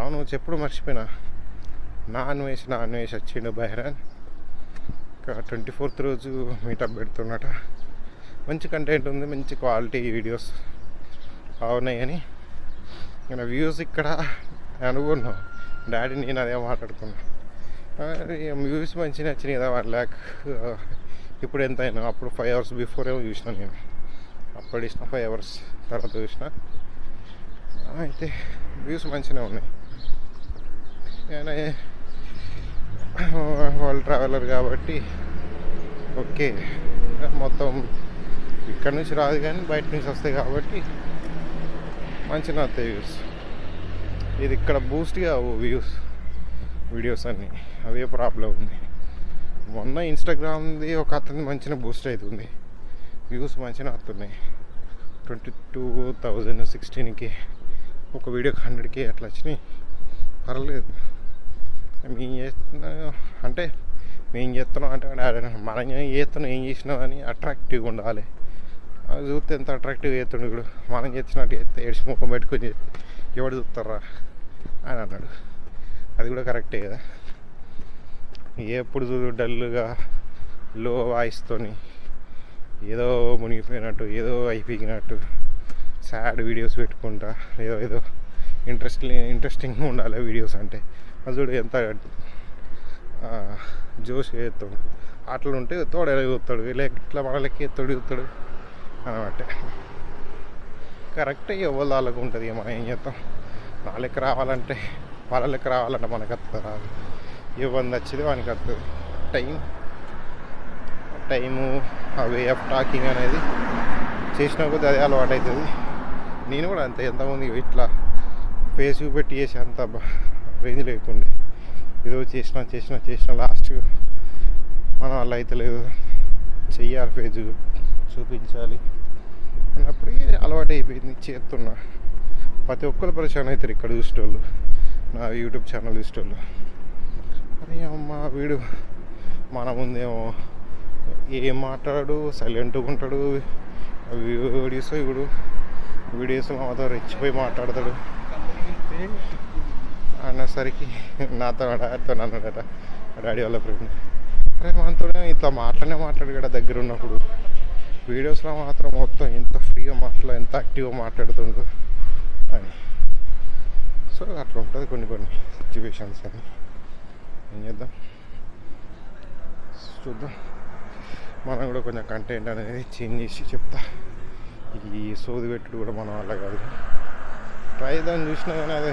అవును చెప్పుడు మర్చిపోయినా. నాన్ వేసి నాన్ వేసి వచ్చిండు బైరాన్ ఇంకా ట్వంటీ ఫోర్త్ రోజు మీటప్ పెడుతున్నట. మంచి కంటెంట్ ఉంది మంచి క్వాలిటీ వీడియోస్ బాగున్నాయి నేను ఇంకా వ్యూస్ ఇక్కడ అనుకున్నాం డాడీ నేను అదే మాట్లాడుకున్నా వ్యూస్ మంచిగా నచ్చినాయి కదా వన్ ల్యాక్ ఇప్పుడు ఎంత అయినా అప్పుడు ఫైవ్ అవర్స్ బిఫోర్ ఏమో చూసిన నేను. అప్పుడు ఇచ్చిన ఫైవ్ అవర్స్ తర్వాత చూసిన. అయితే వ్యూస్ మంచిగా ఉన్నాయి. కానీ వాళ్ళు ట్రావెలర్ కాబట్టి ఓకే. మొత్తం ఇక్కడ నుంచి రాదు కానీ బయట నుంచి వస్తాయి కాబట్టి మంచిగా వస్తాయి వ్యూస్. ఇది ఇక్కడ బూస్ట్గా వ్యూస్ వీడియోస్ అన్నీ. అవే ప్రాబ్లం ఉంది. మొన్న ఇన్స్టాగ్రామ్ది ఒక అతని మంచిగా బూస్ట్ అవుతుంది వ్యూస్ మంచిగా వస్తున్నాయి. ట్వంటీ టూ థౌజండ్ సిక్స్టీన్కి ఒక వీడియోకి హండ్రెడ్కి అట్లా వచ్చినాయి. పర్లేదు. మేము చేస్తున్నా అంటే మేము చేస్తున్నాం అంటే మనం చేస్తున్నాం ఏం చేసినాం అని అట్రాక్టివ్గా ఉండాలి. అది చూస్తే ఎంత అట్రాక్టివ్గా చేస్తుండే ఇప్పుడు మనం చేసినట్టు చేస్తే ఏడ్చి ముఖం పెట్టుకొని ఎవడు చూస్తారా అని అన్నాడు. అది కూడా కరెక్టే కదా? ఎప్పుడు చూడు డల్గా లో వాయిస్తోని ఏదో మునిగిపోయినట్టు ఏదో అయిపోయినట్టు సాడ్ వీడియోస్ పెట్టుకుంటా ఏదో ఏదో. ఇంట్రెస్టింగ్ ఇంట్రెస్టింగ్గా ఉండాలి వీడియోస్ అంటే. అజుడు చూడు ఎంత జోష్ ఎత్తాడు అట్లా ఉంటే తోడు ఎలా చూస్తాడు లేక ఇట్లా మనలకి లెక్క ఎత్తాడు చూస్తాడు అనమాట కరెక్ట్ ఎవరు వాళ్ళకు ఉంటుంది మనం ఏం చేస్తాం? నా లెక్క రావాలంటే వాళ్ళ లెక్క రావాలంటే మనకు వస్తుంది రాదు. ఇవ్వండి నచ్చింది వానికి వస్తుంది టైం టైము ఆ వే ఆఫ్ టాకింగ్ అనేది చేసిన కొద్దీ అదే అలవాటు అవుతుంది నేను కూడా అంతే ఎంతమంది ఇట్లా ఫేస్ పెట్టి చేసి అంత రేంజ్ లేకుండే. ఏదో చేసిన చేసిన చేసిన లాస్ట్ మనం అలా అయితే లేదు. చెయ్యాలి ఫేస్ చూపించాలి అన్నప్పుడు అలవాటు అయిపోయింది చేస్తున్నా ప్రతి ఒక్కరు పరిచయం అవుతారు ఇక్కడ చూసేటోళ్ళు. నా యూట్యూబ్ ఛానల్ చూసేటోళ్ళు. అరే అమ్మ వీడు మన ముందేమో ఏం మాట్లాడు సైలెంట్గా ఉంటాడు వీడియోస్ ఇప్పుడు వీడియోస్ మాతో రెచ్చిపోయి మాట్లాడతాడు. అన్నసరికి నాతో డాడీతో అన్నాడట డాడీ వాళ్ళ ఫ్రెండ్ అరే మనతో ఇట్లా మాట్లాడే మాట్లాడు కదా దగ్గర ఉన్నప్పుడు. వీడియోస్లో మాత్రం మొత్తం ఎంత ఫ్రీగా మాట్లాడు ఎంత యాక్టివ్గా మాట్లాడుతుండు అని. సో అట్లా ఉంటుంది కొన్ని కొన్ని సిచ్యువేషన్స్ అని. ఏం చేద్దాం? చూద్దాం. మనం కూడా కొంచెం కంటెంట్ అనేది చేంజ్ చేసి చెప్తా. ఈ సోది పెట్టుడు కూడా మనం వల్ల కాదు. ట్రై దాన్ని చూసినా కానీ అదే